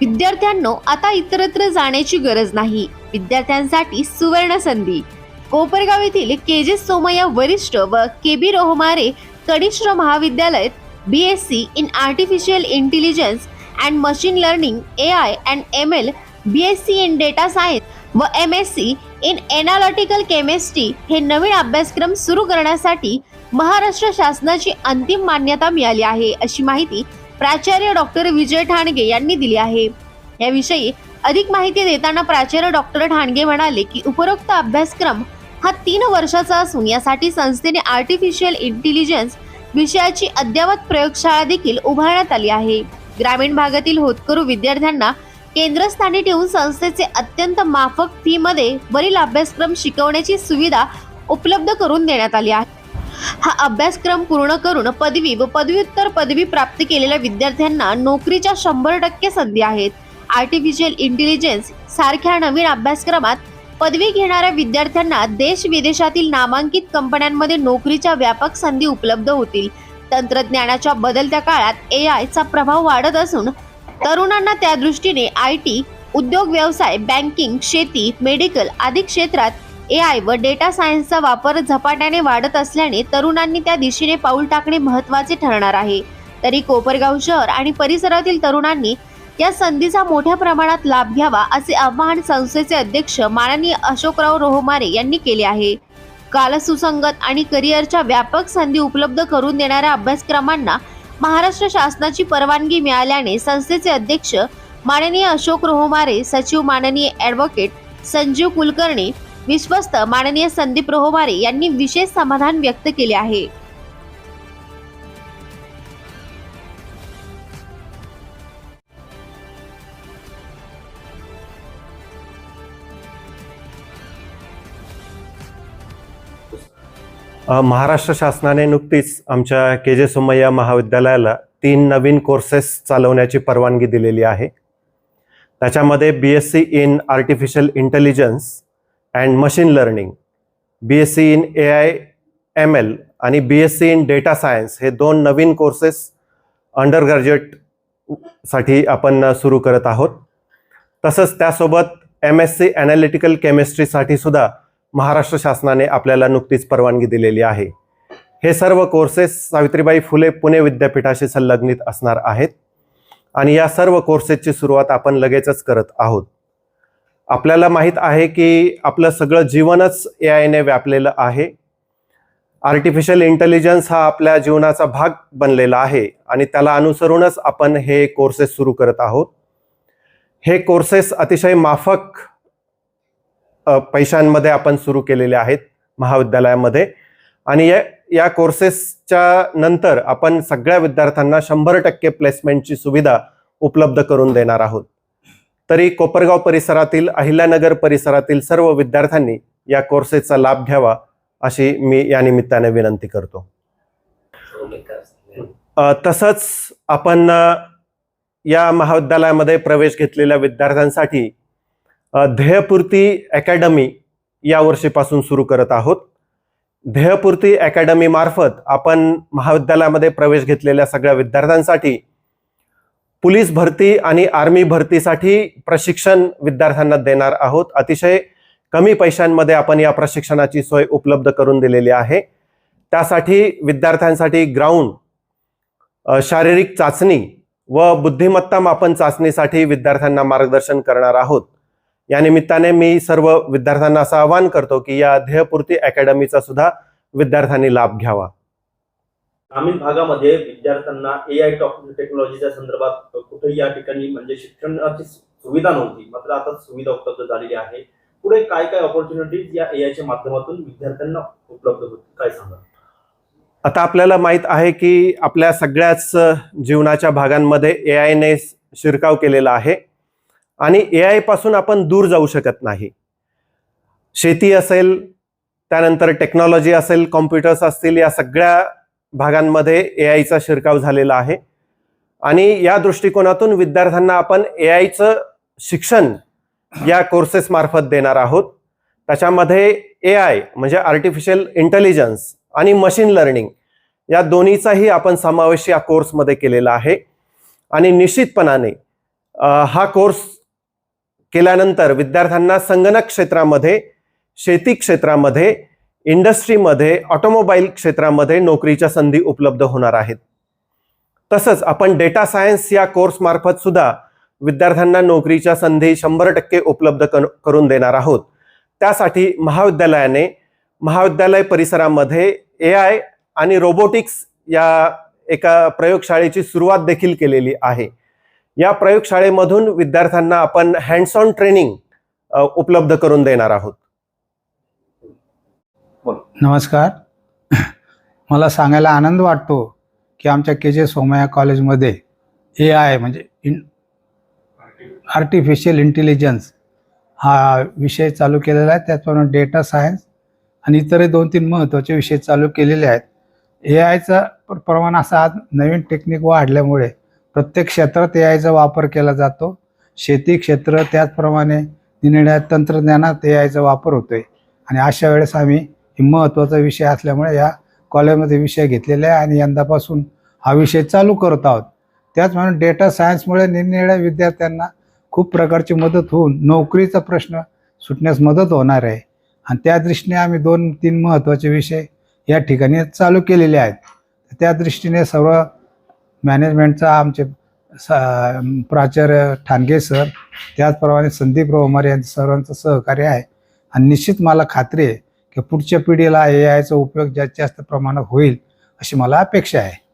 विद्यार्थ्यांनो आता इतरत्र जाण्याची गरज नाही. विद्यार्थ्यांसाठी सुवर्ण संधी. कोपरगाव येथील के जे सोमय्या वरिष्ठ व के बी रोहमारे कनिष्ठ महाविद्यालयात B S C in artificial intelligence and machine learning A I and M L B S C in data science व M S C in analytical chemistry हे नवीन अभ्यासक्रम सुरू करण्यासाठी महाराष्ट्र शासनाची अंतिम मान्यता मिळाली आहे अशी माहिती प्राचार्य डॉक्टर विजय ठाणगे यांनी दिली आहे. याविषयी अधिक माहिती देताना प्राचार्य डॉक्टर ठाणगे म्हणाले की उपरोक्त अभ्यासक्रम हा तीन वर्षाचा असून यासाठी संस्थेने आर्टिफिशियल इंटेलिजन्स विषयाची अद्ययावत प्रयोगशाळा देखील उभारण्यात आली आहे. ग्रामीण भागातील होतकरू विद्यार्थ्यांना केंद्रस्थानी ठेवून संस्थेचे अत्यंत माफक फीमध्ये वरील अभ्यासक्रम शिकवण्याची सुविधा उपलब्ध करून देण्यात आली आहे. हा अभ्यासक्रम पूर्ण करून पदवी व पदव्युत्तर पदवी प्राप्त केलेल्या विद्यार्थ्यांना नोकरीच्या शंभर टक्के संधी आहेत. आर्टिफिशियल इंटेलिजन्स सारख्या नवीन अभ्यासक्रमात पदवी घेणाऱ्या विद्यार्थ्यांना देश विदेशातील नामांकित कंपन्यांमध्ये नोकरीच्या व्यापक संधी उपलब्ध होतील. तंत्रज्ञानाच्या बदलत्या काळात ए आयचा प्रभाव वाढत असून तरुणांना त्या दृष्टीने आय टी उद्योग व्यवसाय बँकिंग शेती मेडिकल आदी क्षेत्रात ए आय व डेटा सायन्सचा वापर झपाट्याने वाढत असल्याने तरुणांनी त्या दिशेने पाऊल टाकणे महत्त्वाचे ठरणार आहे. तरी कोपरगाव शहर आणि परिसरातील तरुणांनी या संधीचा मोठ्या प्रमाणात लाभ घ्यावा असे आवाहन संस्थेचे अध्यक्ष माननीय अशोकराव रोहमारे यांनी केले आहे. कालसुसंगत आणि करिअरच्या व्यापक संधी उपलब्ध करून देणाऱ्या अभ्यासक्रमांना महाराष्ट्र शासनाची परवानगी मिळाल्याने संस्थेचे अध्यक्ष माननीय अशोक रोहमारे सचिव माननीय ॲडव्होकेट संजीव कुलकर्णी विश्वस्त माननीय संदीप रोहमारे यांनी विशेष समाधान व्यक्त केले आहे. महाराष्ट्र शासनाने नुकतीच आमच्या के जे सोमय्या महाविद्यालयाला तीन नवीन कोर्सेस चालवण्याची परवानगी दिलेली आहे. त्याच्यामध्ये B S C in artificial intelligence and machine learning B S C in A I M L आणि B S C in data science हे दोन नवीन कोर्सेस अंडर ग्रॅज्युएटसाठी आपण सुरू करत आहोत. तसंच त्यासोबत एम एस सी ॲनालिटिकल केमिस्ट्रीसाठी सुद्धा महाराष्ट्र शासनाने आपल्याला नुकतीच परवानगी दिलेली आहे. हे सर्व कोर्सेस सावित्रीबाई फुले पुणे विद्यापीठाशी संलग्नित असणार आहेत. आणि या सर्व कोर्सेसची सुरुवात आपण लगेचच करत आहोत. आपल्याला माहीत आहे की आपलं सगळं जीवनच ए आयने व्यापलेलं आहे. आर्टिफिशियल इंटेलिजन्स हा आपल्या जीवनाचा भाग बनलेला आहे आणि त्याला अनुसरूनच आपण हे कोर्सेस सुरू करत आहोत. हे कोर्सेस अतिशय माफक पैशांमध्ये आपण सुरू केलेले आहेत महाविद्यालयामध्ये. आणि या या कोर्सेसच्या नंतर आपण सगळ्या विद्यार्थ्यांना शंभर टक्के प्लेसमेंटची सुविधा उपलब्ध करून देणार आहोत. तरी कोपरगाव परिसरातील अहिल्यानगर परिसरातील सर्व विद्यार्थ्यांनी या कोर्सेसचा लाभ घ्यावा अशी मी या निमित्ताने विनंती करतो. तसंच आपण या महाविद्यालयामध्ये प्रवेश घेतलेल्या विद्यार्थ्यांसाठी ध्येयपूर्ती अकॅडमी या वर्षीपासून सुरू करत आहोत. ध्येयपूर्ती अकॅडमी मार्फत आपण महाविद्यालयामध्ये प्रवेश घेतलेल्या सगळ्या विद्यार्थ्यांसाठी पोलीस भरती आणि आर्मी भरतीसाठी प्रशिक्षण विद्यार्थ्यांना देणार आहोत. अतिशय कमी पैशांमध्ये आपण या प्रशिक्षणाची सोय उपलब्ध करून दिलेली आहे. त्यासाठी विद्यार्थ्यांसाठी ग्राउंड शारीरिक चाचणी व बुद्धिमत्ता मापन चाचणीसाठी विद्यार्थ्यांना मार्गदर्शन करणार आहोत. या निमित्ताने मी सर्व विद्यार्थ्यांना असं आवाहन करतो की या ध्येयपूर्ती अकॅडमीचा सुद्धा विद्यार्थ्यांनी लाभ घ्यावा. ग्रामीण भागामध्ये विद्यार्थ्यांना ए आय टेक्नॉलॉजीच्या संदर्भात कुठेही या ठिकाणी म्हणजे शिक्षणाची सुविधा नव्हती. मात्र आता सुविधा उपलब्ध झालेली आहे. पुढे काय काय ऑपॉर्च्युनिटीज या ए आयच्या माध्यमातून विद्यार्थ्यांना उपलब्ध होतील? काय सांगा आता आपल्याला माहीत आहे की आपल्या सगळ्याच जीवनाच्या भागांमध्ये ए आयने शिरकाव केलेला आहे. आणि ए आयपासून आपण दूर जाऊ शकत नाही. शेती असेल त्यानंतर टेक्नॉलॉजी असेल कॉम्प्युटर्स असतील या सगळ्या भागांमध्ये ए आयचा शिरकाव झालेला आहे. आणि या दृष्टिकोनातून विद्यार्थ्यांना आपण ए आयचं शिक्षण या कोर्सेस मार्फत देणार आहोत. त्याच्यामध्ये ए आय म्हणजे आर्टिफिशियल इंटेलिजन्स आणि मशीन लर्निंग या दोन्हीचाही आपण समावेश या कोर्समध्ये केलेला आहे. आणि निश्चितपणाने हा कोर्स केल्यानंतर विद्यार्थ्यांना संगणक क्षेत्रामध्ये शेती क्षेत्रामध्ये इंडस्ट्रीमध्ये ऑटोमोबाईल क्षेत्रामध्ये नोकरीच्या संधी उपलब्ध होणार आहेत. तसंच आपण डेटा सायन्स या कोर्समार्फत सुद्धा विद्यार्थ्यांना नोकरीच्या संधी शंभर टक्के उपलब्ध कर- करून देणार आहोत. त्यासाठी महाविद्यालयाने महाविद्यालय परिसरामध्ये ए आय आणि रोबोटिक्स या एका प्रयोगशाळेची सुरुवात देखील केलेली आहे. या प्रयोगशाळेमधून विद्यार्थ्यांना आपण हँड्स ऑन ट्रेनिंग उपलब्ध करून देणार आहोत. नमस्कार. मला सांगायला आनंद वाटतो की आमच्या के जे सोमया कॉलेजमध्ये ए आय म्हणजे इन आर्टिफिशियल इंटेलिजन्स हा विषय चालू केलेला आहे. त्याचप्रमाणे डेटा सायन्स आणि इतरही दोन तीन महत्त्वाचे विषय चालू केलेले आहेत. ए आयचं प्रमाण असं आज नवीन टेक्निक वाढल्यामुळे प्रत्येक क्षेत्रात ए आयचा वापर केला जातो. शेती क्षेत्र त्याचप्रमाणे निर्णय तंत्रज्ञानात ए आयचा वापर होतोय. आणि अशा वेळेस आम्ही ही महत्त्वाचा विषय असल्यामुळे या कॉलेजमध्ये विषय घेतलेला आहे आणि यंदापासून हा विषय चालू करत आहोत. त्याचप्रमाणे डेटा सायन्समुळे निरनिळ्या विद्यार्थ्यांना खूप प्रकारची मदत होऊन नोकरीचा प्रश्न सुटण्यास मदत होणार आहे. आणि त्या दृष्टीने आम्ही दोन तीन महत्त्वाचे विषय या ठिकाणी चालू केलेले आहेत. त्या दृष्टीने सर्व मॅनेजमेंटचा आमचे सा प्राचार्य ठाणगे सर त्याचप्रमाणे संदीप रोमार यांचं सर्वांचं सहकार्य आहे. आणि निश्चित मला खात्री आहे तर पुढच्या पिढीला ए आयचा उपयोग जास्तीत जास्त प्रमाणात होईल अशी मला अपेक्षा आहे.